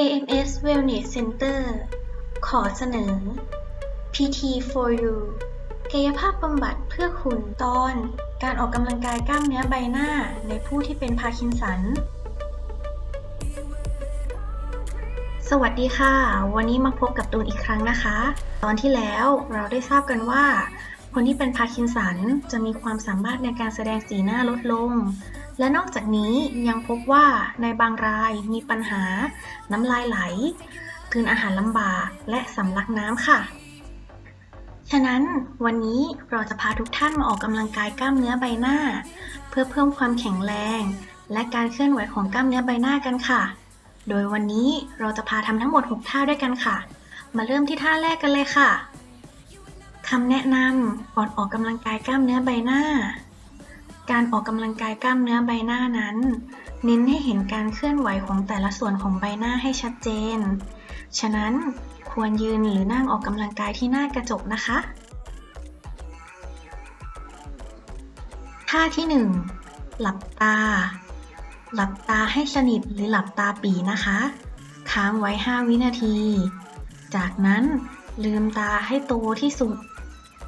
AMS Wellness Center ขอเสนอ PT for you กายภาพบำบัดเพื่อคุณตอน การออกกำลังกายกล้ามเนื้อใบหน้าในผู้ที่เป็นพาร์กินสัน สวัสดีค่ะ วันนี้มาพบกับตูนอีกครั้งนะคะ ตอนที่แล้วเราได้ทราบกันว่า คนที่เป็นพาร์กินสันจะมีความสามารถในการแสดงสีหน้าลดลง และนอกจากนี้ยังพบว่าในบางรายมีปัญหา น้ำลายไหลกลืนอาหารลำบากและสำลักน้ำค่ะ ฉะนั้นวันนี้เราจะพาทุกท่านมาออกกำลังกายกล้ามเนื้อใบหน้า เพื่อเพิ่มความแข็งแรง และการเคลื่อนไหวของกล้ามเนื้อใบหน้ากันค่ะ โดยวันนี้เราจะพาทำทั้งหมด 6 ท่าด้วยกันค่ะ มาเริ่มที่ท่าแรกกันเลยค่ะคำแนะนำก่อนออกกำลังกายกล้ามเนื้อใบหน้า การออกกำลังกายกล้ามเนื้อใบหน้านั้น เน้นให้เห็นการเคลื่อนไหวของแต่ละส่วนของใบหน้าให้ชัดเจน ฉะนั้นควรยืนหรือนั่งออกกำลังกายที่หน้ากระจกนะคะ ท่าที่ 1 หลับตา หลับตาให้สนิทหรือหลับตาปีนะคะ ค้างไว้ 5 วินาที จากนั้นลืมตาให้โตที่สุด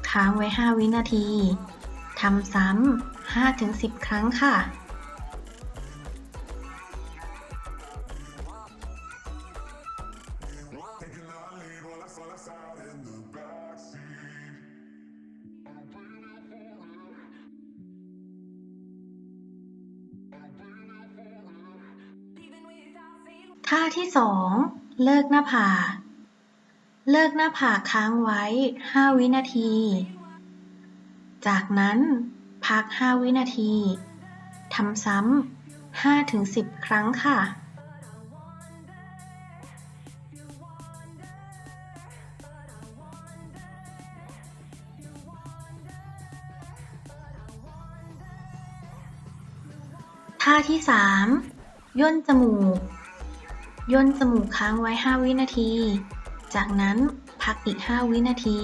ค้างไว้ 5 วินาที ทำซ้ำ 5-10 ครั้งค่ะ ท่าที่สองเลิกหน้าผาก เลิกหน้าผากค้างไว้ 5 วินาที จากนั้นพัก 5 วินาที ทำซ้ำ 5-10 ครั้งค่ะท่าที่ 3 ย่นจมูก ย่นจมูกค้างไว้ 5 วินาที จากนั้นพักอีก 5 วินาที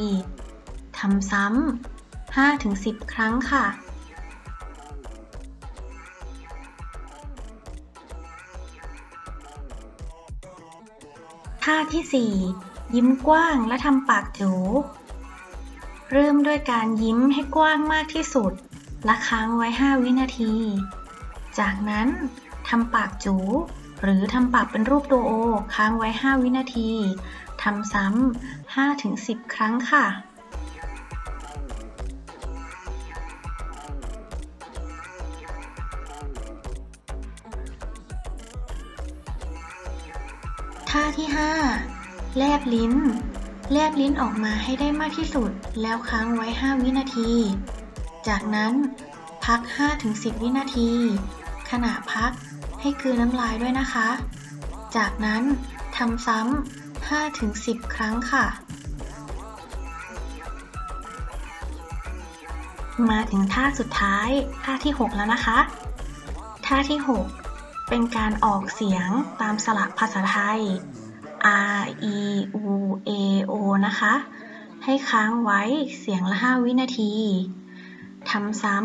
ทำซ้ำ 5-10 ครั้งค่ะ ท่าที่ 4 ยิ้มกว้างและทำปากจู เริ่มด้วยการยิ้มให้กว้างมากที่สุด และค้างไว้ 5 วินาที จากนั้นทำปากจู หรือทำปากเป็นรูปตัวโอ ค้างไว้ 5 วินาที ทำซ้ำ5-10 ครั้งค่ะ ท่าที่ 5 แลบลิ้น แลบลิ้นออกมาให้ได้มากที่สุด แล้วค้างไว้ 5 วินาที จากนั้นพัก 5-10 วินาที ขณะพักให้กลืนน้ำลายด้วยนะคะ จากนั้นทำซ้ำ5-10 ครั้งค่ะ มาถึงท่าสุดท้าย ท่าที่ 6 แล้วนะคะ ท่าที่ 6 เป็นการออกเสียงตามสระภาษาไทย R E U A O นะคะ ให้ค้างไว้เสียงละ 5 วินาทีทำซ้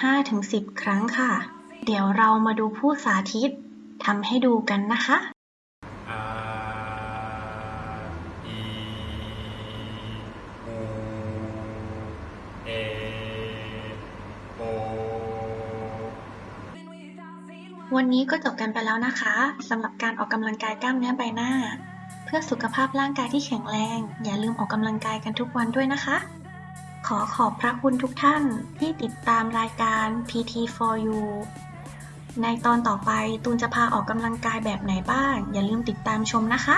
ำ5-10 ครั้งค่ะ เดี๋ยวเรามาดูผู้สาธิตทำให้ดูกันนะคะ วันนี้ก็จบกันไปแล้วนะคะสำหรับการออกกำลังกายกล้ามเนื้อใบหน้า เพื่อสุขภาพร่างกายที่แข็งแรง อย่าลืมออกกำลังกายกันทุกวันด้วยนะคะ ขอขอบพระคุณทุกท่านที่ติดตามรายการ PT for you ในตอนต่อไปตูนจะพาออกกำลังกายแบบไหนบ้าง อย่าลืมติดตามชมนะคะ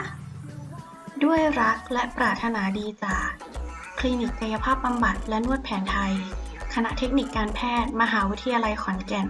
ด้วยรักและปรารถนาดีจาก คลินิกกายภาพบำบัดและนวดแผนไทย คณะเทคนิคการแพทย์ มหาวิทยาลัยขอนแก่น